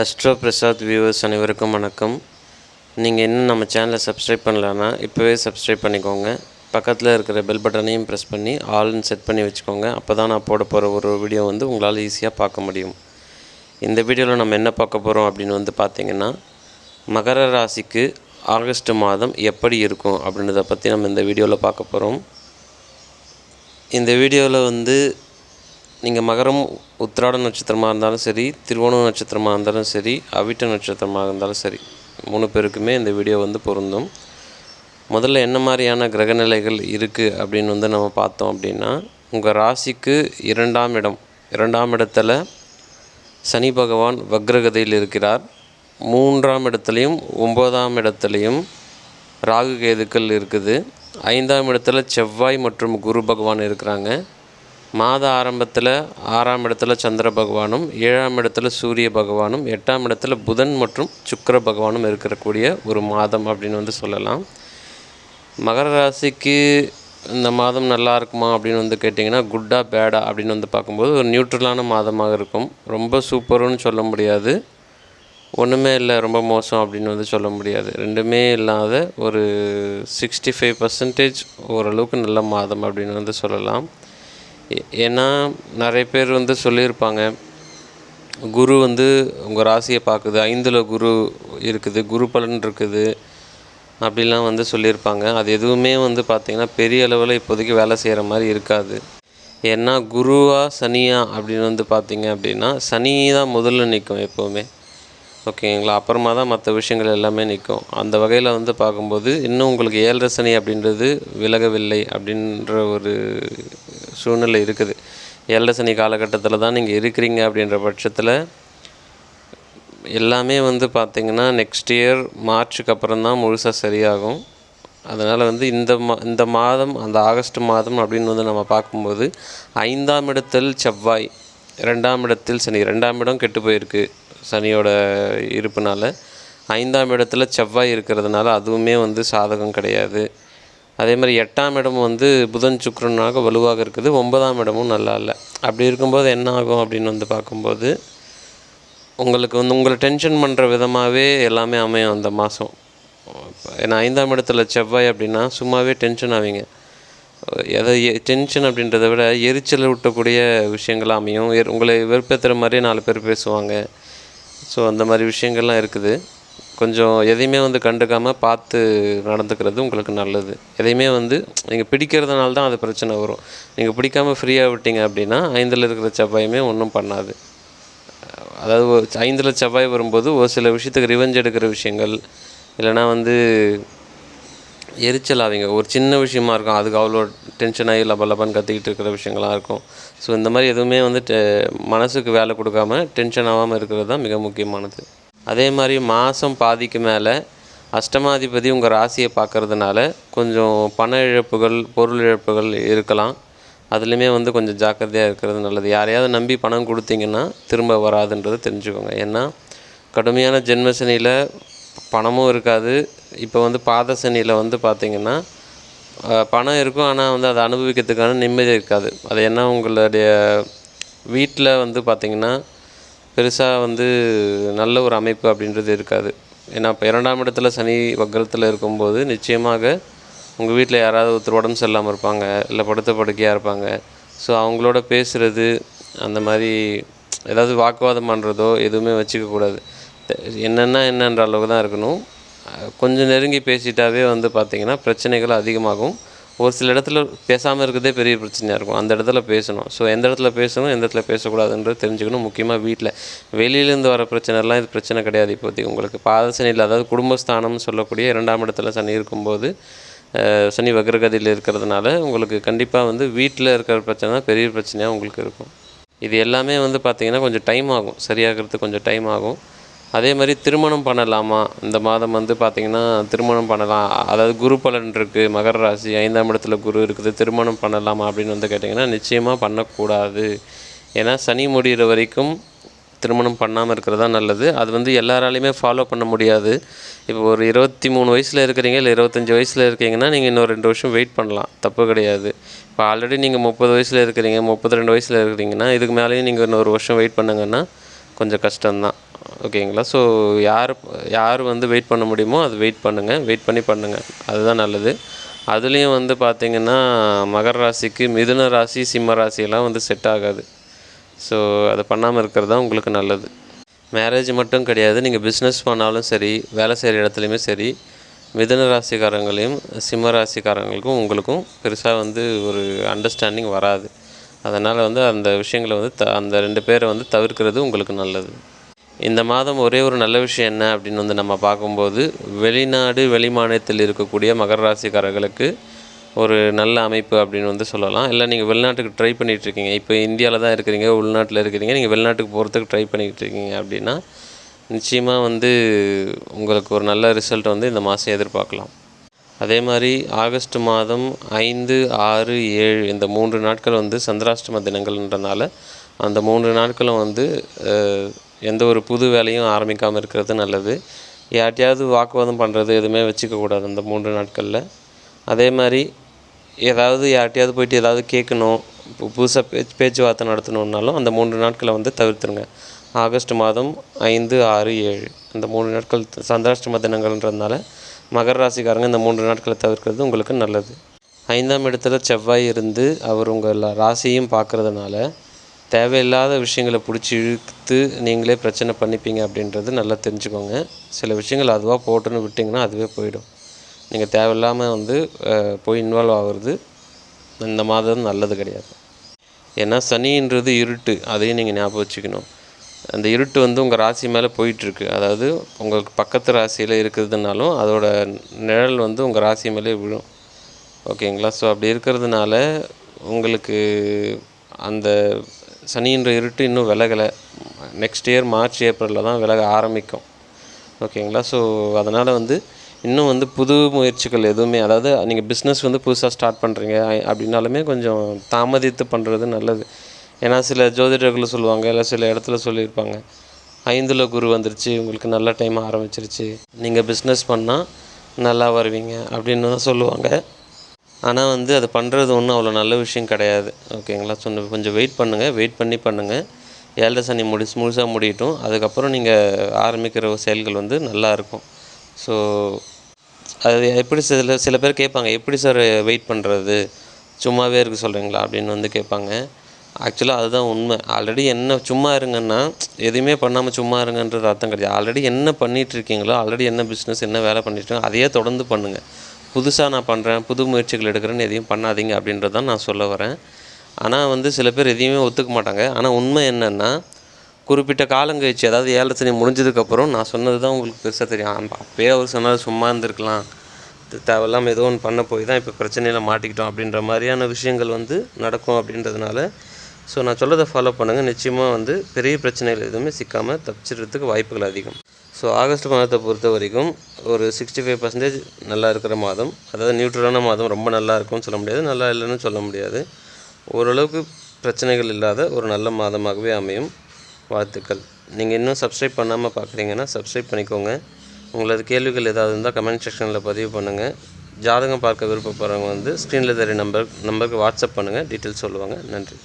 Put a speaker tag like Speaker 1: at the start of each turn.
Speaker 1: Astro Prasad viewers அனைவருக்கும் வணக்கம். நீங்கள் இன்னும் நம்ம சேனலை சப்ஸ்கிரைப் பண்ணலன்னா இப்போவே சப்ஸ்கிரைப் பண்ணிக்கோங்க. பக்கத்தில் இருக்கிற பெல் பட்டனையும் ப்ரெஸ் பண்ணி ஆல்னு செட் பண்ணி வச்சுக்கோங்க. அப்போ தான் நான் போட போகிற ஒரு வீடியோ வந்து உங்களால் ஈஸியாக பார்க்க முடியும். இந்த வீடியோவில் நம்ம என்ன பார்க்க போகிறோம் அப்படின்னு வந்து பார்த்திங்கன்னா மகர ராசிக்கு ஆகஸ்ட் மாதம் எப்படி இருக்கும் அப்படின்றத பற்றி நம்ம இந்த வீடியோவில் பார்க்க போகிறோம் இந்த வீடியோவில் வந்து நீங்கள் மகரம் உத்திராட நட்சத்திரமாக இருந்தாலும் சரி திருவோணம் நட்சத்திரமாக இருந்தாலும் சரி அவிட்ட நட்சத்திரமாக இருந்தாலும் சரி மூணு பேருக்குமே இந்த வீடியோ வந்து பொருந்தும். முதல்ல என்ன மாதிரியான கிரகநிலைகள் இருக்குது அப்படின்னு வந்து நம்ம பார்த்தோம் அப்படின்னா உங்கள் ராசிக்கு இரண்டாம் இடம் இரண்டாம் இடத்துல சனி பகவான் வக்ரகதையில் இருக்கிறார். மூன்றாம் இடத்துலையும் ஒம்பதாம் இடத்துலையும் ராகு கேதுக்கள் இருக்குது. ஐந்தாம் இடத்துல செவ்வாய் மற்றும் குரு பகவான் இருக்கிறாங்க. மாத ஆரம்பத்தில் ஆறாம் இடத்துல சந்திர பகவானும் ஏழாம் இடத்துல சூரிய பகவானும் எட்டாம் இடத்துல புதன் மற்றும் சுக்கர பகவானும் இருக்கக்கூடிய ஒரு மாதம் அப்படின்னு வந்து சொல்லலாம். மகர ராசிக்கு இந்த மாதம் நல்லா இருக்குமா அப்படின்னு வந்து கேட்டிங்கன்னா குட்டா பேடா அப்படின்னு வந்து பார்க்கும்போது ஒரு நியூட்ரலான மாதமாக இருக்கும். ரொம்ப சூப்பருன்னு சொல்ல முடியாது. ஒன்றுமே இல்லை ரொம்ப மோசம் அப்படின்னு வந்து சொல்ல முடியாது. ரெண்டுமே இல்லாத ஒரு சிக்ஸ்டி ஃபைவ் பர்சன்டேஜ் ஓரளவுக்கு நல்ல மாதம் அப்படின்னு வந்து சொல்லலாம். ஏன்னா நிறைய பேர் வந்து சொல்லியிருப்பாங்க குரு வந்து உங்கள் ராசியை பார்க்குது ஐந்தில் குரு இருக்குது குரு பலன் இருக்குது அப்படிலாம் வந்து சொல்லியிருப்பாங்க. அது எதுவுமே வந்து பார்த்திங்கன்னா பெரிய அளவில் இப்போதைக்கு வேலை செய்கிற மாதிரி இருக்காது. ஏன்னா குருவா சனியா அப்படின்னு வந்து பார்த்தீங்க அப்படின்னா சனி தான் முதல்ல நிற்கும் எப்போவுமே. ஓகேங்களா? அப்புறமா தான் மற்ற விஷயங்கள் எல்லாமே நிற்கும். அந்த வகையில் வந்து பார்க்கும்போது இன்னும் உங்களுக்கு ஏழரை சனி அப்படின்றது விலகவில்லை அப்படின்ற ஒரு சூழ்நிலை இருக்குது. ஏழரை சனி காலகட்டத்தில் தான் நீங்கள் இருக்கிறீங்க அப்படின்ற பட்சத்தில் எல்லாமே வந்து பார்த்திங்கன்னா நெக்ஸ்ட் இயர் மார்ச்சுக்கு அப்புறம் தான் முழுசாக சரியாகும். அதனால் வந்து இந்த மா இந்த மாதம் அந்த ஆகஸ்ட் மாதம் அப்படின்னு வந்து நம்ம பார்க்கும்போது ஐந்தாம் இடத்தில் செவ்வாய் ரெண்டாம் இடத்தில் சனி ரெண்டாம் இடம் கெட்டு போயிருக்கு. சனியோட இருப்புனால் ஐந்தாம் இடத்துல செவ்வாய் இருக்கிறதுனால அதுவுமே வந்து சாதகம் கிடையாது. அதே மாதிரி எட்டாம் இடம் வந்து புதன் சுக்கரனாக வலுவாக இருக்குது. ஒன்பதாம் இடமும் நல்லா இல்லை. அப்படி இருக்கும்போது என்ன ஆகும் அப்படின்னு வந்து பார்க்கும்போது உங்களுக்கு வந்து உங்களை டென்ஷன் பண்ணுற விதமாகவே எல்லாமே அமையும் அந்த மாதம் ஏன்னா ஐந்தாம் இடத்துல செவ்வாய் அப்படின்னா சும்மாவே டென்ஷன் ஆவீங்க. எதை டென்ஷன் அப்படின்றத விட எரிச்சல் ஊட்டக்கூடிய விஷயங்கள் அமையும். உங்களை வெறுப்பேற்றுற மாதிரியே நாலு பேர் பேசுவாங்க. ஸோ அந்த மாதிரி விஷயங்கள்லாம் இருக்குது. கொஞ்சம் எதையுமே வந்து கண்டுக்காமல் பார்த்து நடந்துக்கிறது உங்களுக்கு நல்லது. எதையுமே வந்து நீங்கள் பிடிக்கிறதுனால தான் அது பிரச்சனை வரும். நீங்கள் பிடிக்காம ஃப்ரீயாக விட்டீங்க அப்படின்னா ஐந்தில் இருக்கிற செவ்வாயுமே ஒன்றும் பண்ணாது. அதாவது ஐந்தில் செவ்வாய் வரும்போது ஒரு சில விஷயத்துக்கு ரிவெஞ்ச் எடுக்கிற விஷயங்கள் இல்லைன்னா வந்து எரிச்சல் ஆவீங்க ஒரு சின்ன விஷயமா இருக்கும். அதுக்கு அவ்வளோ டென்ஷன் ஆகி லப லபன்னு கத்திக்கிட்டு இருக்கிற விஷயங்களாக இருக்கும். ஸோ இந்த மாதிரி எதுவுமே வந்து டெ- மனசுக்கு வேலை கொடுக்காம டென்ஷன் ஆகாமல் இருக்கிறது தான் மிக முக்கியமானது. அதே மாதிரி மாதம் பாதிக்கு மேலே அஷ்டமாதிபதி உங்கள் ராசியை பார்க்கறதுனால கொஞ்சம் பண இழப்புகள் பொருள் இழப்புகள் இருக்கலாம். அதுலேயுமே வந்து கொஞ்சம் ஜாக்கிரதையாக இருக்கிறது நல்லது. யாரையாவது நம்பி பணம் கொடுத்தீங்கன்னா திரும்ப வராதுன்றதை தெரிஞ்சுக்கோங்க. ஏன்னா கடுமையான ஜென்மசனியில் பணமும் இருக்காது. இப்போ வந்து பாத சனியில் வந்து பார்த்திங்கன்னா பணம் இருக்கும் ஆனால் வந்து அதை அனுபவிக்கிறதுக்கான நிம்மதி இருக்காது. அது என்ன உங்களுடைய வீட்டில் வந்து பார்த்திங்கன்னா பெருசாக வந்து நல்ல ஒரு அமைப்பு அப்படின்றது இருக்காது. ஏன்னா இப்போ இரண்டாம் இடத்துல சனி வக்கரத்தில் இருக்கும்போது நிச்சயமாக உங்கள் வீட்டில் யாராவது ஒருத்தர் உடம்பு சரியில்லாமல் இருப்பாங்க இல்லை படுத்த படுக்கையாக இருப்பாங்க. ஸோ அவங்களோட பேசுகிறது அந்த மாதிரி ஏதாவது வாக்குவாதம் பண்ணுறதோ எதுவுமே வச்சுக்கக்கூடாது என்னென்னா என்னன்ற அளவுக்கு தான் இருக்கணும். கொஞ்சம் நெருங்கி பேசிட்டாவே வந்து பார்த்திங்கன்னா பிரச்சனைகள் அதிகமாகும். ஒரு சில இடத்துல பேசாமல் இருக்கிறதே பெரிய பிரச்சனையாக இருக்கும். அந்த இடத்துல பேசணும். ஸோ எந்த இடத்துல பேசணும் எந்த இடத்துல பேசக்கூடாதுன்றது தெரிஞ்சுக்கணும். முக்கியமாக வீட்டில் வெளியிலேருந்து வர பிரச்சனைலாம் இது பிரச்சனை கிடையாது இப்போதைக்கு உங்களுக்கு. பாதசனியில் அதாவது குடும்பஸ்தானம்னு சொல்லக்கூடிய இரண்டாம் இடத்துல சனி இருக்கும்போது சனி வக்ரகதியில் இருக்கிறதுனால உங்களுக்கு கண்டிப்பாக வந்து வீட்டில் இருக்கிற பிரச்சனை தான் பெரிய பிரச்சனையாக உங்களுக்கு இருக்கும். இது எல்லாமே வந்து பார்த்திங்கன்னா கொஞ்சம் டைம் ஆகும். சரியாகிறதுக்கு கொஞ்சம் டைம் ஆகும். அதே மாதிரி திருமணம் பண்ணலாமா? இந்த மாதம் வந்து பார்த்திங்கன்னா திருமணம் பண்ணலாம். அதாவது குரு பலன் இருக்குது மகர ராசி ஐந்தாம் இடத்துல குரு இருக்குது. திருமணம் பண்ணலாமா அப்படின்னு வந்து கேட்டிங்கன்னா நிச்சயமாக பண்ணக்கூடாது. ஏன்னா சனி முடிகிற வரைக்கும் திருமணம் பண்ணாமல் இருக்கிறது தான் நல்லது. அது வந்து எல்லாராலையுமே ஃபாலோ பண்ண முடியாது. இப்போ ஒரு இருபத்தி மூணு வயசில் இருக்கிறீங்க இல்லை இருபத்தஞ்சி வயசில் இருக்கீங்கன்னா நீங்கள் இன்னும் ரெண்டு வருஷம் வெயிட் பண்ணலாம். தப்பு கிடையாது. இப்போ ஆல்ரெடி நீங்கள் முப்பது வயசில் இருக்கிறீங்க முப்பத்தி ரெண்டு வயசில் இருக்கிறீங்கன்னா இதுக்கு மேலேயும் நீங்கள் இன்னொரு வருஷம் வெயிட் பண்ணுங்கன்னா கொஞ்சம் கஷ்டம்தான். ஓகேங்களா? ஸோ யார் யார் வந்து வெயிட் பண்ண முடியுமோ அது வெயிட் பண்ணுங்கள் வெயிட் பண்ணி பண்ணுங்கள் அதுதான் நல்லது. அதுலேயும் வந்து பார்த்திங்கன்னா மகர ராசிக்கு மிதுன ராசி சிம்ம ராசியெல்லாம் வந்து செட் ஆகாது. ஸோ அதை பண்ணாமல் இருக்கிறது தான் உங்களுக்கு நல்லது. மேரேஜ் மட்டும் கிடையாது. நீங்கள் பிஸ்னஸ் பண்ணாலும் சரி வேலை செய்கிற இடத்துலையுமே சரி மிதுன ராசிக்காரங்களையும் சிம்ம ராசிக்காரங்களுக்கும் உங்களுக்கும் பெருசாக வந்து ஒரு அண்டர்ஸ்டாண்டிங் வராது. அதனால் வந்து அந்த விஷயங்களை வந்து த அந்த ரெண்டு பேரை வந்து தவிர்க்கிறது உங்களுக்கு நல்லது. இந்த மாதம் ஒரே ஒரு நல்ல விஷயம் என்ன அப்படின்னு வந்து நம்ம பார்க்கும்போது வெளிநாடு வெளிமாநிலத்தில் இருக்கக்கூடிய மகர ராசிக்காரர்களுக்கு ஒரு நல்ல அமைப்பு அப்படின்னு வந்து சொல்லலாம். இல்லை நீங்கள் வெளிநாட்டுக்கு ட்ரை பண்ணிகிட்டு இருக்கீங்க. இப்போ இந்தியாவில் தான் இருக்கிறீங்க உள்நாட்டில் இருக்கிறீங்க. நீங்கள் வெளிநாட்டுக்கு போகிறதுக்கு ட்ரை பண்ணிக்கிட்டு இருக்கீங்க அப்படின்னா நிச்சயமாக வந்து உங்களுக்கு ஒரு நல்ல ரிசல்ட் வந்து இந்த மாதம் எதிர்பார்க்கலாம். அதே மாதிரி ஆகஸ்ட் மாதம் ஐந்து ஆறு ஏழு இந்த மூன்று நாட்கள் வந்து சந்திராஷ்டம தினங்கள்ன்றனால அந்த மூன்று நாட்களும் வந்து எந்த ஒரு புது வேலையும் ஆரம்பிக்காமல் இருக்கிறது நல்லது. யார்ட்டையாவது வாக்குவாதம் பண்ணுறது எதுவுமே வச்சுக்கக்கூடாது இந்த அந்த மூன்று நாட்களில். அதே மாதிரி ஏதாவது யார்ட்டையாவது போயிட்டு ஏதாவது கேட்கணும் இப்போ புதுசாக பேச்சு பேச்சுவார்த்தை நடத்தணுன்னாலும் அந்த மூன்று நாட்களை வந்து தவிர்த்துருங்க. ஆகஸ்ட் மாதம் ஐந்து ஆறு ஏழு. இந்த மூணு நாட்கள் சந்திராஷ்டம தினங்கள்ன்றதுனால மகர ராசிக்காரங்க இந்த மூன்று நாட்களை தவிர்க்கிறது உங்களுக்கு நல்லது. ஐந்தாம் இடத்துல செவ்வாய் இருந்து அவர் உங்கள் ராசியும் பார்க்கறதுனால தேவையில்லாத விஷயங்களை பிடிச்சி இழுத்து நீங்களே பிரச்சனை பண்ணிப்பீங்க அப்படின்றது நல்லா தெரிஞ்சுக்கோங்க. சில விஷயங்கள் அதுவாக போட்டுன்னு விட்டிங்கன்னா அதுவே போயிடும். நீங்கள் தேவையில்லாமல் வந்து போய் இன்வால்வ் ஆகுறது இந்த மாதம் நல்லது கிடையாது. ஏன்னா சனின்றது இருட்டு அதையும் நீங்கள் ஞாபகம் வச்சுக்கணும். அந்த இருட்டு வந்து உங்கள் ராசி மேலே போயிட்டுருக்கு. அதாவது உங்களுக்கு பக்கத்து ராசியில் இருக்கிறதுனாலும் அதோட நிழல் வந்து உங்கள் ராசி மேலே விழும். ஓகேங்களா? ஸோ அப்படி இருக்கிறதுனால உங்களுக்கு அந்த சனின்ற இருட்டு இன்னும் விலகலை. நெக்ஸ்ட் இயர் மார்ச் ஏப்ரலில் தான் விலக ஆரம்பிக்கும். ஓகேங்களா ஸோ அதனால் வந்து இன்னும் வந்து புது முயற்சிகள் எதுவுமே அதாவது நீங்கள் பிஸ்னஸ் வந்து புதுசாக ஸ்டார்ட் பண்ணுறீங்க அப்படின்னாலுமே கொஞ்சம் தாமதித்து பண்ணுறது நல்லது. ஏன்னா சில ஜோதிடர்கள் சொல்லுவாங்க இல்லை சில இடத்துல சொல்லியிருப்பாங்க ஐந்தில் குரு வந்துருச்சு உங்களுக்கு நல்ல டைம் ஆரம்பிச்சிருச்சு நீங்கள் பிஸ்னஸ் பண்ணால் நல்லா வருவீங்க அப்படின்னு தான் சொல்லுவாங்க. ஆனால் வந்து அது பண்ணுறது ஒன்றும் அவ்வளோ நல்ல விஷயம் கிடையாது. ஓகேங்களா ஸோ கொஞ்சம் வெயிட் பண்ணுங்கள் வெயிட் பண்ணி பண்ணுங்கள் ஏழரை சனி முடி முழுசாக முடியட்டும். அதுக்கப்புறம் நீங்கள் ஆரம்பிக்கிற செயல்கள் வந்து நல்லா இருக்கும். ஸோ அது எப்படி சில சில பேர் கேட்பாங்க எப்படி சார் வெயிட் பண்ணுறது சும்மாவே இருக்க சொல்கிறீங்களா அப்படின்னு வந்து கேட்பாங்க. ஆக்சுவலாக அதுதான் உண்மை. ஆல்ரெடி என்ன சும்மா இருங்கன்னா எதுவுமே பண்ணாமல் சும்மா இருங்கன்றது அர்த்தம் கிடையாது. ஆல்ரெடி என்ன பண்ணிகிட்ருக்கீங்களோ ஆல்ரெடி என்ன பிஸ்னஸ் என்ன வேலை பண்ணிட்டு அதையே தொடர்ந்து பண்ணுங்கள் புதுசாக நான் பண்ணுறேன் புது முயற்சிகள் எடுக்கிறேன்னு எதையும் பண்ணாதீங்க அப்படின்றது தான் நான் சொல்ல வரேன். ஆனால் வந்து சில பேர் எதையுமே ஒத்துக்க மாட்டாங்க. ஆனால் உண்மை என்னென்னா குறிப்பிட்ட காலம் கழிச்சு அதாவது ஏழரை சனி முடிஞ்சதுக்கப்புறம் நான் சொன்னது தான் உங்களுக்கு பெருசாக தெரியும். அப்பயே அவர் சொன்னது சும்மா இருந்திருக்கலாம். தேவையில்லாமல் ஏதோ ஒன்று பண்ண போய் தான் இப்போ பிரச்சனையில் மாட்டிக்கிட்டோம் அப்படின்ற மாதிரியான விஷயங்கள் வந்து நடக்கும் அப்படின்றதுனால ஸோ நான் சொல்லதை ஃபாலோ பண்ணுங்கள் நிச்சயமாக வந்து பெரிய பிரச்சனைகள் எதுவுமே சிக்காமல் தப்பிச்சிடுறதுக்கு வாய்ப்புகள் அதிகம். ஸோ ஆகஸ்ட் மாதத்தை பொறுத்த வரைக்கும் ஒரு சிக்ஸ்டி ஃபைவ் பர்சன்டேஜ் நல்லா இருக்கிற மாதம் அதாவது நியூட்ரலான மாதம் ரொம்ப நல்லா இருக்கும்னு சொல்ல முடியாது நல்லா இல்லைன்னு சொல்ல முடியாது. ஓரளவுக்கு பிரச்சனைகள் இல்லாத ஒரு நல்ல மாதமாகவே அமையும். வாழ்த்துக்கள். நீங்கள் இன்னும் சப்ஸ்கிரைப் பண்ணாமல் பார்க்குறீங்கன்னா சப்ஸ்கிரைப் பண்ணிக்கோங்க. உங்களது கேள்விகள் ஏதாவது இருந்தால் கமெண்ட் செக்ஷனில் பதிவு பண்ணுங்கள் ஜாதகம் பார்க்க விருப்பப்படுறவங்க வந்து ஸ்க்ரீனில் தெரிய நம்பர் நம்பருக்கு வாட்ஸ்அப் பண்ணுங்கள் டீட்டெயில்ஸ் சொல்லுவாங்க. நன்றி.